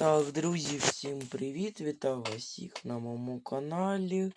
Так, друзі, всім привіт! Вітаю вас всіх на моєму каналі.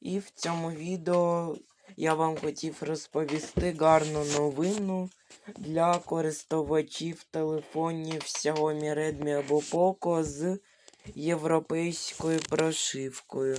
І в цьому відео я вам хотів розповісти гарну новину для користувачів телефонів Xiaomi Redmi або Poco з європейською прошивкою.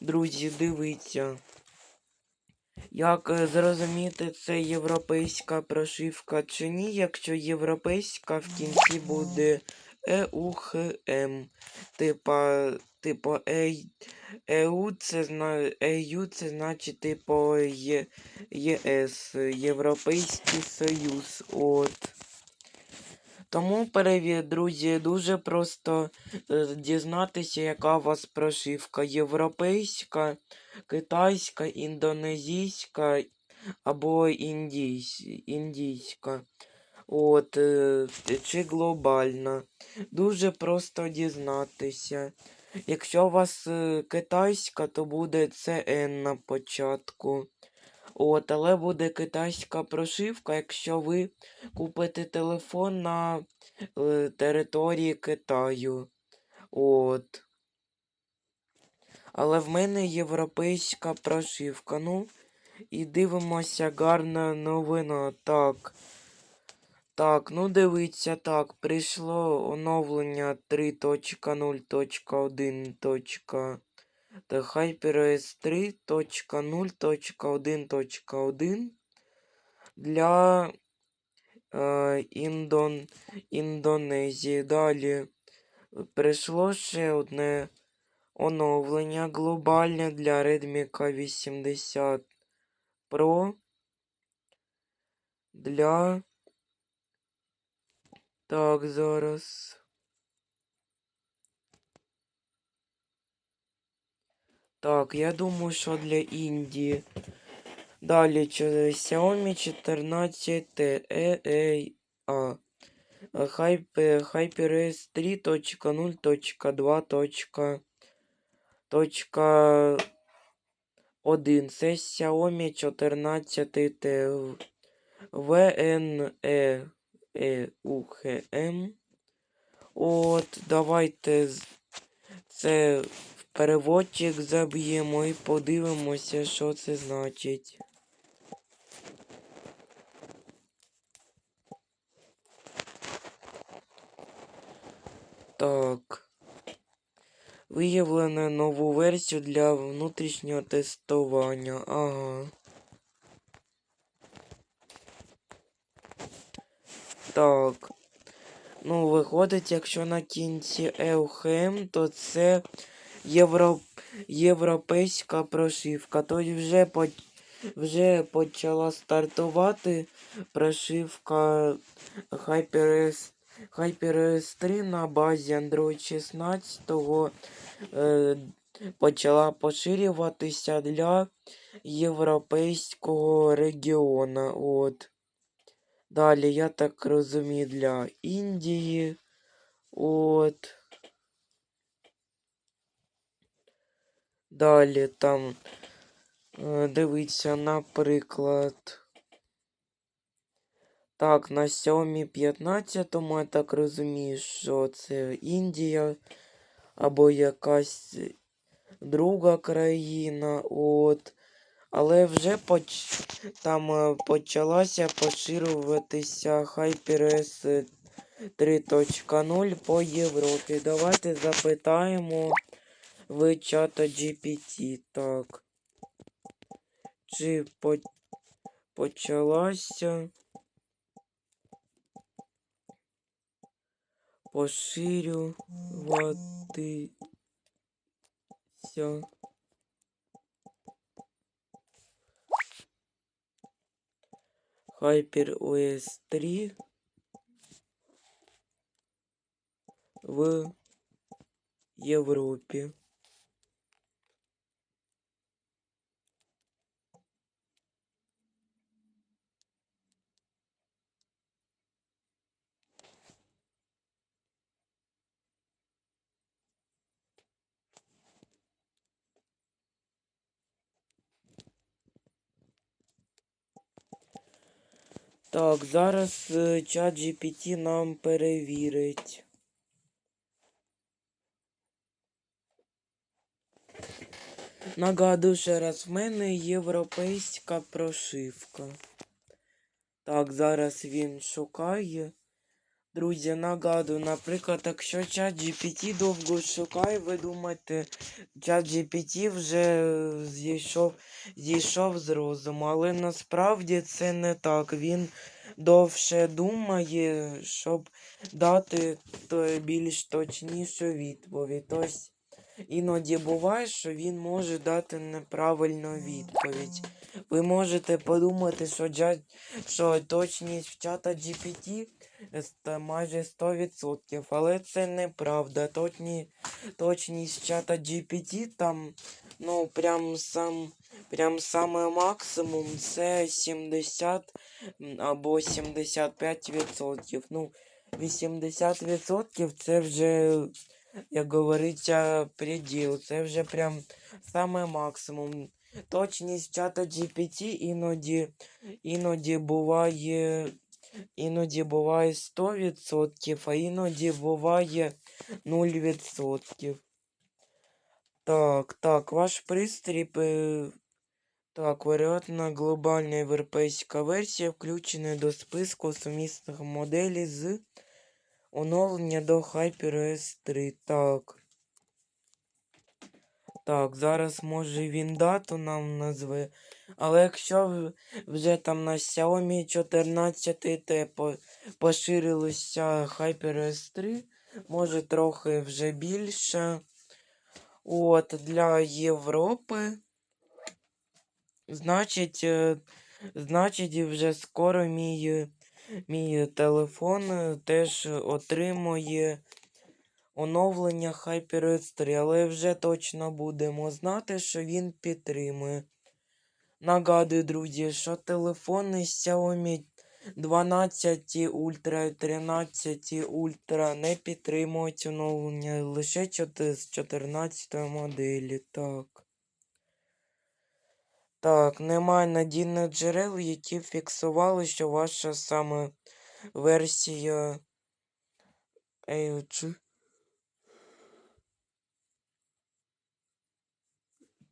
Друзі, дивіться. Як зрозуміти, це європейська прошивка чи ні, якщо європейська в кінці буде ЕУХМ. Типа, типу, ЕУ це. ЕЮ це значить типу. ЄС, Європейський Союз. От. Тому перевір, друзі, дуже просто е, дізнатися, яка у вас прошивка. Європейська, китайська, індонезійська або індійсь... індійська. От, е, чи глобальна. Дуже просто дізнатися. Якщо у вас е, китайська, то буде CN на початку. От, але буде китайська прошивка, якщо ви купите телефон на е, території Китаю. От. Але в мене європейська прошивка. Ну, і дивимося, гарна новина. Так. Так, ну дивіться, так, прийшло оновлення 3.0.1. Та HyperOS 3.0.1.1 для е, Індон, Індонезії. Далі прийшло ще одне оновлення глобальне для Redmi K80 Pro для так, зараз. Так, я думаю, що для Індії. Далі Xiaomi 14 EA. HyperOS 3.0.2.1. Це Xiaomi 14 T. VNE. EUHM. От, давайте це в переводчик заб'ємо і подивимося, що це значить. Так. Виявлено нову версію для внутрішнього тестування. Ага. Так. Ну, виходить, якщо на кінці ЕУХМ, то це євро... європейська прошивка. Тобто вже по... вже почала стартувати прошивка HyperOS HyperOS 3 на базі Android 16 е... почала поширюватися для європейського регіону. От. Далі, я так розумію, для Індії. От. Далі там е, дивіться, наприклад. Так, на Xiaomi 15, я так розумію, що це Індія або якась друга країна. От. Але вже поч... там е, почалася поширюватися HyperOS 3.0 по Європі. Давайте запитаємо в чата GPT. Так. Чи по... почалася поширюватися HyperOS 3 в Європі. Так, зараз е, чат GPT нам перевірить. Нагадую ще раз, в мене європейська прошивка. Так, зараз він шукає. Друзі, нагадую, наприклад, якщо чат GPT довго шукає, ви думаєте, чат GPT вже зійшов, зійшов з розуму, але насправді це не так. Він довше думає, щоб дати більш точнішу відповідь. Тобто іноді буває, що він може дати неправильну відповідь. Ви можете подумати, що, джа- що точність в чата GPT майже 100%, але це неправда. Точні, точність чата GPT там, ну, прям сам, прям саме максимум це 70 або 75%. Ну, 80% це вже, як говориться, преділ. Це вже прям саме максимум. Точність чата GPT іноді, іноді буває Іноді буває 100%, а іноді буває 0%. Так, так, ваш пристрій. пе- Так, варіантна глобальна європейська версія включена до списку сумісних моделей з оновлення до HyperOS 3. Так. Так, зараз може він дату нам назве. Але якщо вже там на Xiaomi 14T по- поширилося HyperOS 3, може трохи вже більше. От, для Європи. Значить, е, значить, вже скоро мій, мій телефон е, теж отримує оновлення HyperOS 3, але вже точно будемо знати, що він підтримує. Нагадую, друзі, що телефони Xiaomi 12 Ultra і 13 Ultra не підтримують оновлення лише з 14 моделі. Так. Так, немає надійних джерел, які фіксували, що ваша саме версія LG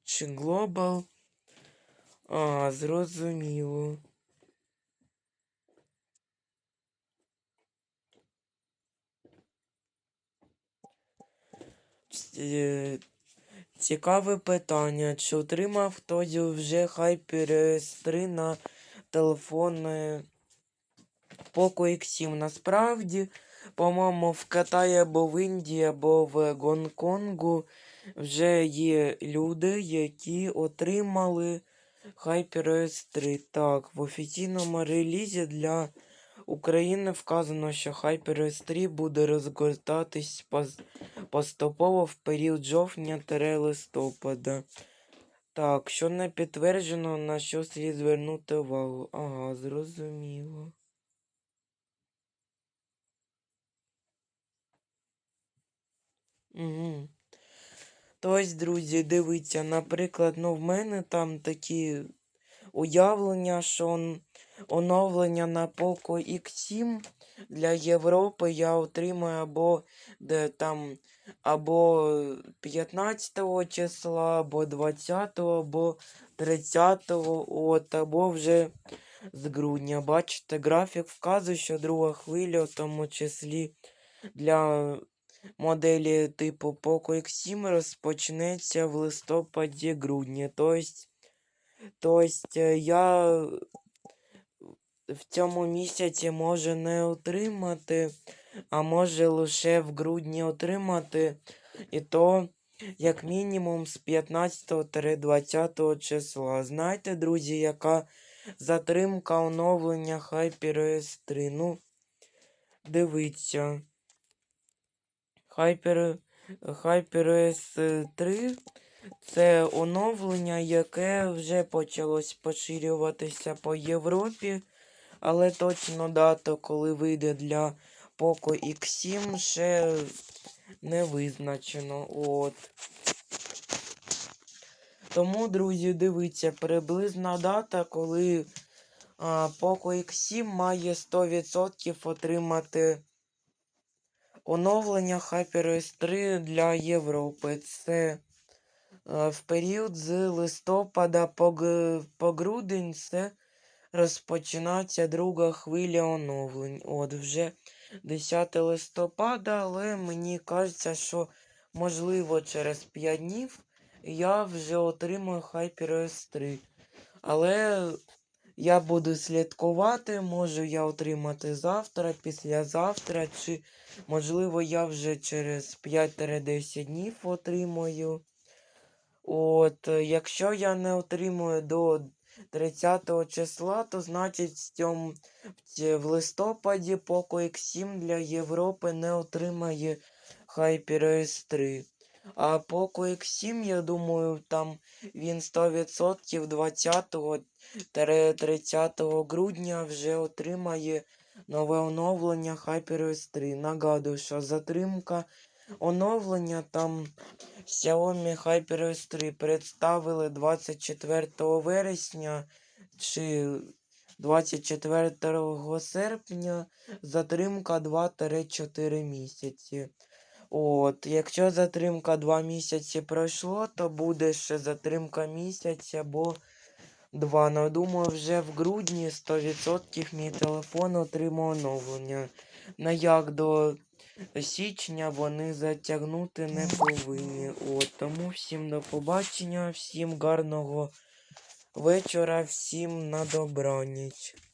чи Global. А, зрозуміло. Цікаве питання. Чи отримав хтось вже HyperOS 3 на телефон Poco X7? Насправді, по-моєму, в Китаї або в Індії, або в Гонконгу вже є люди, які отримали HyperOS 3. Так, в офіційному релізі для України вказано, що 3 буде розгортатись поступово в період жовтня-листопада. Так, що не підтверджено, на що слід звернути увагу. Ага, зрозуміло. Угу. Тобто, друзі, дивіться, наприклад, ну в мене там такі уявлення, що он- оновлення на Poco X7 для Європи я отримаю або де там або 15 числа, або 20, або 30, от, або вже з грудня. Бачите, графік вказує, що друга хвиля, в тому числі для моделі типу Poco X7 розпочнеться в листопаді-грудні. Тобто, тобто е, я в цьому місяці може не отримати, а може лише в грудні отримати. І то, як мінімум, з 15-20 числа. Знаєте, друзі, яка затримка оновлення HyperOS 3? Ну, дивіться. Hyper, HyperOS 3 це оновлення, яке вже почалось поширюватися по Європі, але точно дату, коли вийде для Poco X7, ще не визначено. От. Тому, друзі, дивіться, приблизна дата, коли а, Poco X7 має 100% отримати оновлення HyperOS 3 для Європи. Це Е, В період з листопада по, по грудень це розпочинається друга хвиля оновлень. От вже 10 листопада, але мені кажеться, що можливо через 5 днів я вже отримаю HyperOS 3. Але я буду слідкувати, можу я отримати завтра, післязавтра, чи можливо я вже через 5-10 днів отримаю. От, якщо я не отримую до 30 числа, то значить в, листопаді Poco X7 для Європи не отримає HyperOS 3. А Poco X7, я думаю, там він 100% 20-30 грудня вже отримає нове оновлення HyperOS 3. Нагадую, що затримка оновлення там Xiaomi HyperOS 3 представили 24 вересня чи 24 серпня. Затримка 2-4 місяці. От, якщо затримка 2 місяці пройшло, то буде ще затримка місяця або 2. Ну, думаю, вже в грудні 100% мій телефон отримав оновлення. На як до січня вони затягнути не повинні. От, тому всім до побачення, всім гарного вечора, всім на добраніч.